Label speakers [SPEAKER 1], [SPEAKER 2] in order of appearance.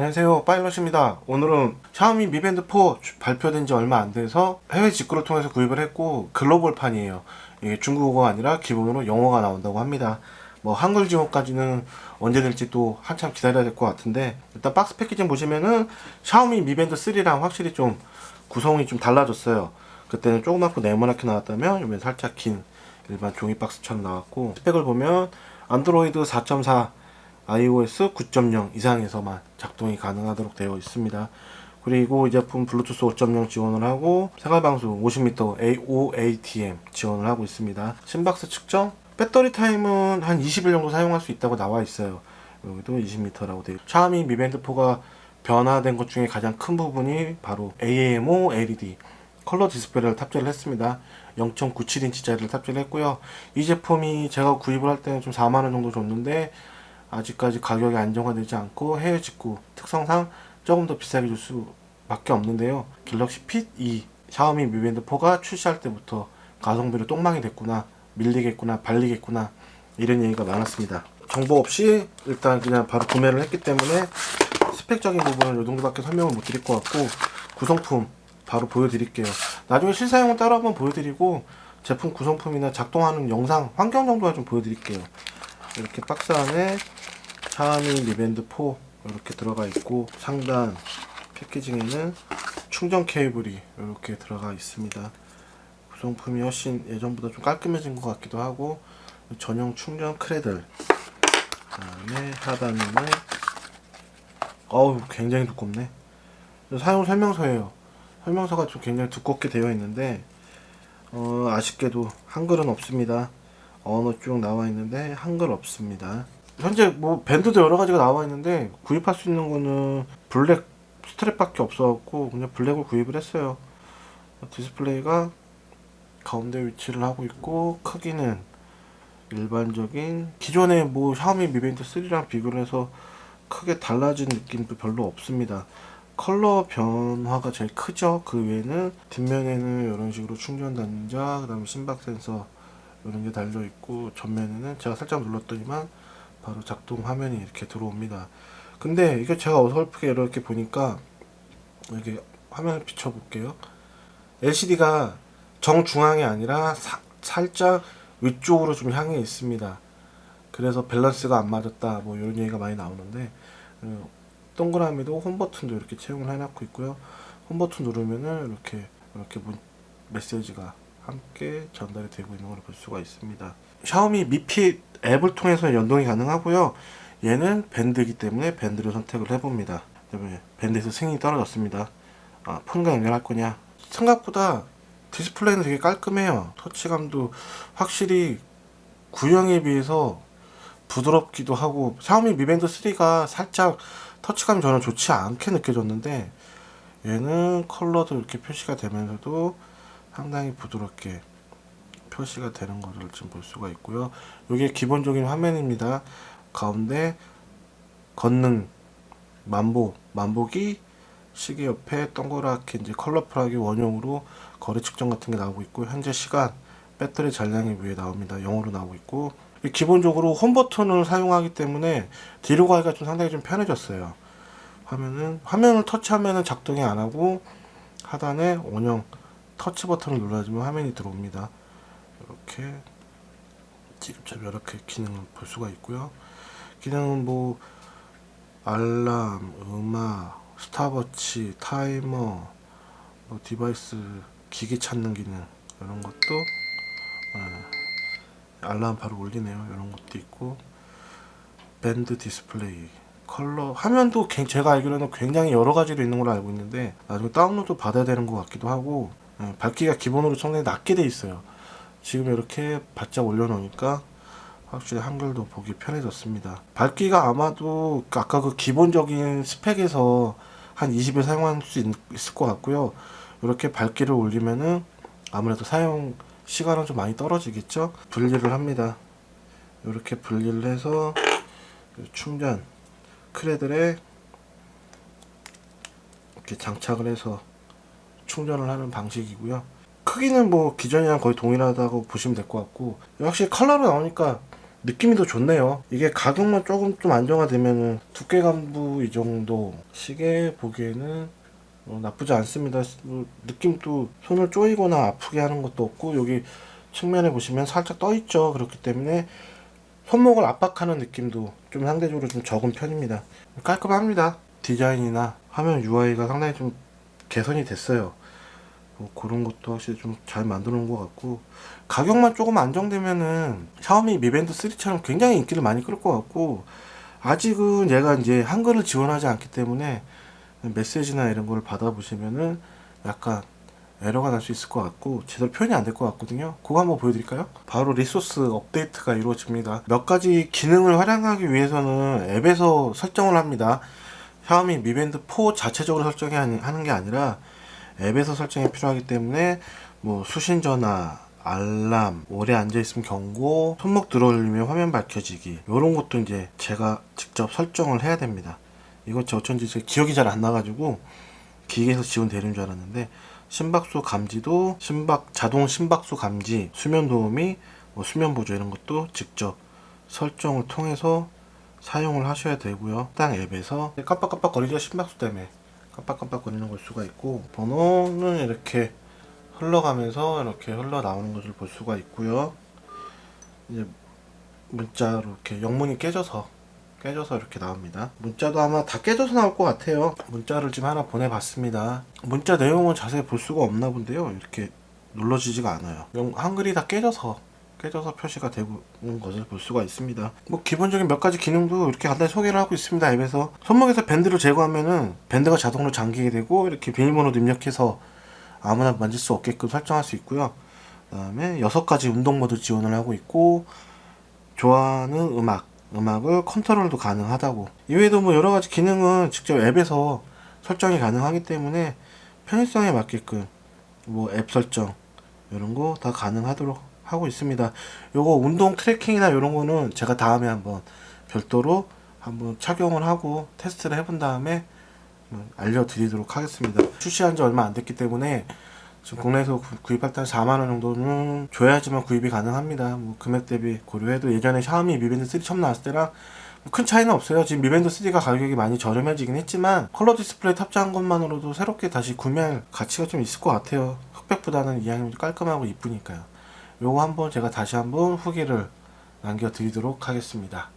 [SPEAKER 1] 안녕하세요. 파일럿입니다. 오늘은 샤오미 미밴드 4 주- 발표된 지 얼마 안 돼서 해외 직구를 통해서 구입을 했고 글로벌판이에요. 이게 중국어가 아니라 기본으로 영어가 나온다고 합니다. 뭐 한글 지원까지는 언제 될지 또 한참 기다려야 될 것 같은데 일단 박스 패키징 보시면은 샤오미 미밴드 3랑 확실히 좀 구성이 좀 달라졌어요. 그때는 조그맣고 네모나게 나왔다면 이번엔 살짝 긴 일반 종이 박스처럼 나왔고 스펙을 보면 안드로이드 4.4 iOS 9.0 이상에서만 작동이 가능하도록 되어 있습니다. 그리고 이 제품 블루투스 5.0 지원을 하고 생활방수 50m AOATM 지원을 하고 있습니다. 심박수 측정 배터리 타임은 한 20일 정도 사용할 수 있다고 나와 있어요. 여기도 20m라고 되어 있고 샤오미 미밴드 4가 변화된 것 중에 가장 큰 부분이 바로 AAMO LED 컬러 디스플레이를 탑재를 했습니다. 0.97인치짜리를 탑재를 했고요. 이 제품이 제가 구입을 할 때는 좀 4만원 정도 줬는데 아직까지 가격이 안정화되지 않고 해외 직구 특성상 조금 더 비싸게 줄 수밖에 없는데요. 갤럭시 핏 2 샤오미 미밴드 4가 출시할 때부터 가성비로 똥망이 됐구나 밀리겠구나 발리겠구나 이런 얘기가 많았습니다. 정보 없이 일단 그냥 바로 구매를 했기 때문에 스펙적인 부분은 이 정도밖에 설명을 못 드릴 것 같고 구성품 바로 보여드릴게요. 나중에 실사용은 따로 한번 보여드리고 제품 구성품이나 작동하는 영상 환경 정도만 좀 보여드릴게요. 이렇게 박스 안에 샤오미 미밴드 4 이렇게 들어가 있고 상단 패키징에는 충전 케이블이 이렇게 들어가 있습니다. 구성품이 훨씬 예전보다 좀 깔끔해진 것 같기도 하고 전용 충전 크레들 그다음에 하단에는 어우 굉장히 두껍네. 사용 설명서예요. 설명서가 좀 굉장히 두껍게 되어 있는데 어, 아쉽게도 한글은 없습니다. 언어 쭉 나와 있는데 한글 없습니다. 현재 뭐 밴드도 여러 가지가 나와 있는데 구입할 수 있는 거는 블랙 스트랩밖에 없어갖고 그냥 블랙을 구입을 했어요. 디스플레이가 가운데 위치를 하고 있고 크기는 일반적인 기존의 뭐 샤오미 미밴드 3랑 비교를 해서 크게 달라진 느낌도 별로 없습니다. 컬러 변화가 제일 크죠. 그 외에는 뒷면에는 이런 식으로 충전 단자, 그다음에 심박 센서 이런 게 달려 있고 전면에는 제가 살짝 눌렀더니만 바로 작동 화면이 이렇게 들어옵니다. 근데 이게 제가 어설프게 이렇게 보니까 이렇게 화면을 비춰 볼게요. LCD가 정중앙이 아니라 사- 살짝 위쪽으로 좀 향해 있습니다. 그래서 밸런스가 안 맞았다 뭐 이런 얘기가 많이 나오는데 어, 동그라미도 홈 버튼도 이렇게 채용을 해놓고 있고요. 홈 버튼 누르면은 이렇게 이렇게 문, 메시지가 함께 전달이 되고 있는 걸 볼 수가 있습니다. 샤오미 미핏 앱을 통해서 연동이 가능하고요. 얘는 밴드이기 때문에 밴드를 선택을 해봅니다. 그다음에 밴드에서 승인이 떨어졌습니다. 아, 폰과 연결할 거냐? 생각보다 디스플레이는 되게 깔끔해요. 터치감도 확실히 구형에 비해서 부드럽기도 하고 샤오미 미밴드 3가 살짝 터치감이 저는 좋지 않게 느껴졌는데 얘는 컬러도 이렇게 표시가 되면서도 상당히 부드럽게 표시가 되는 것을 지금 볼 수가 있고요. 이게 기본적인 화면입니다. 가운데 걷는 만보, 만보기 시계 옆에 동그랗게 이제 컬러풀하게 원형으로 거리 측정 같은 게 나오고 있고 현재 시간, 배터리 잔량이 위에 나옵니다. 영어로 나오고 있고 기본적으로 홈 버튼을 사용하기 때문에 뒤로 가기가 좀 상당히 좀 편해졌어요. 화면은 화면을 터치하면은 작동이 안 하고 하단에 원형 터치 버튼을 눌러주면 화면이 들어옵니다. 이렇게 직접 이렇게 기능을 볼 수가 있고요. 기능은 뭐 알람, 음악, 스탑워치, 타이머, 뭐 디바이스 기기 찾는 기능 이런 것도 어, 알람 바로 울리네요. 이런 것도 있고 밴드 디스플레이 컬러 화면도 개- 제가 알기로는 굉장히 여러 가지로 있는 걸로 알고 있는데 나중에 다운로드 받아야 되는 것 같기도 하고 예, 밝기가 기본으로 상당히 낮게 돼 있어요. 지금 이렇게 바짝 올려놓으니까 확실히 한글도 보기 편해졌습니다. 밝기가 아마도 아까 그 기본적인 스펙에서 한 20일 사용할 수 있, 있을 것 같고요. 이렇게 밝기를 올리면은 아무래도 사용 시간은 좀 많이 떨어지겠죠. 분리를 합니다. 이렇게 분리를 해서 충전 크레들에 이렇게 장착을 해서 충전을 하는 방식이고요. 크기는 뭐 기존이랑 거의 동일하다고 보시면 될 것 같고 확실히 컬러로 나오니까 느낌이 더 좋네요. 이게 가격만 조금 좀 안정화되면은 두께감도 이 정도 시계 보기에는 어, 나쁘지 않습니다. 뭐 느낌도 손을 쪼이거나 아프게 하는 것도 없고 여기 측면에 보시면 살짝 떠 있죠. 그렇기 때문에 손목을 압박하는 느낌도 좀 상대적으로 좀 적은 편입니다. 깔끔합니다. 디자인이나 화면 UI가 상당히 좀 개선이 됐어요. 뭐 그런 것도 확실히 좀 잘 만들어 놓은 것 같고 가격만 조금 안정되면은 샤오미 미밴드 3처럼 굉장히 인기를 많이 끌 것 같고 아직은 얘가 이제 한글을 지원하지 않기 때문에 메시지나 이런 걸 받아보시면은 약간 에러가 날 수 있을 것 같고 제대로 표현이 안 될 것 같거든요. 그거 한번 보여드릴까요? 바로 리소스 업데이트가 이루어집니다. 몇 가지 기능을 활용하기 위해서는 앱에서 설정을 합니다. 샤오미 미밴드 4 자체적으로 설정이 하는 게 아니라 앱에서 설정이 필요하기 때문에 뭐 수신 전화, 알람, 오래 앉아 있으면 경고, 손목 들어올리면 화면 밝혀지기 이런 것도 이제 제가 직접 설정을 해야 됩니다. 이거 저 어쩐지 제 기억이 잘 안 나가지고 기계에서 지원되는 줄 알았는데 심박수 감지도 심박 자동 심박수 감지, 수면 도우미, 뭐 수면 보조 이런 것도 직접 설정을 통해서 사용을 하셔야 되고요. 해당 앱에서 깜빡깜빡 거리죠 심박수 때문에 깜빡깜빡 거리는 걸 수가 있고 번호는 이렇게 흘러가면서 이렇게 흘러 나오는 것을 볼 수가 있고요. 이제 문자로 이렇게 영문이 깨져서 깨져서 이렇게 나옵니다. 문자도 아마 다 깨져서 나올 것 같아요. 문자를 지금 하나 보내봤습니다. 문자 내용은 자세히 볼 수가 없나 본데요. 이렇게 눌러지지가 않아요. 영- 한글이 다 깨져서 깨져서 표시가 되고 있는 것을 볼 수가 있습니다. 뭐 기본적인 몇 가지 기능도 이렇게 간단히 소개를 하고 있습니다. 앱에서 손목에서 밴드를 제거하면은 밴드가 자동으로 잠기게 되고 이렇게 비밀번호도 입력해서 아무나 만질 수 없게끔 설정할 수 있고요. 그다음에 여섯 가지 운동 모드 지원을 하고 있고 좋아하는 음악, 음악을 컨트롤도 가능하다고. 이외에도 뭐 여러 가지 기능은 직접 앱에서 설정이 가능하기 때문에 편의성에 맞게끔 뭐 앱 설정 이런 거 다 가능하도록 하고 있습니다. 요거 운동 트래킹이나 이런 거는 제가 다음에 한번 별도로 한번 착용을 하고 테스트를 해본 다음에 음, 알려드리도록 하겠습니다. 출시한 지 얼마 안 됐기 때문에 지금 국내에서 구- 구입할 때 4만 원 정도는 줘야지만 구입이 가능합니다. 뭐 금액 대비 고려해도 예전에 샤오미 미밴드 3 처음 나왔을 때랑 뭐큰 차이는 없어요. 지금 미밴드 3가 가격이 많이 저렴해지긴 했지만 컬러 디스플레이 탑재한 것만으로도 새롭게 다시 구매할 가치가 좀 있을 것 같아요. 흑백보다는 이양이 깔끔하고 이쁘니까요. 요거 한번 제가 다시 한번 후기를 남겨드리도록 하겠습니다.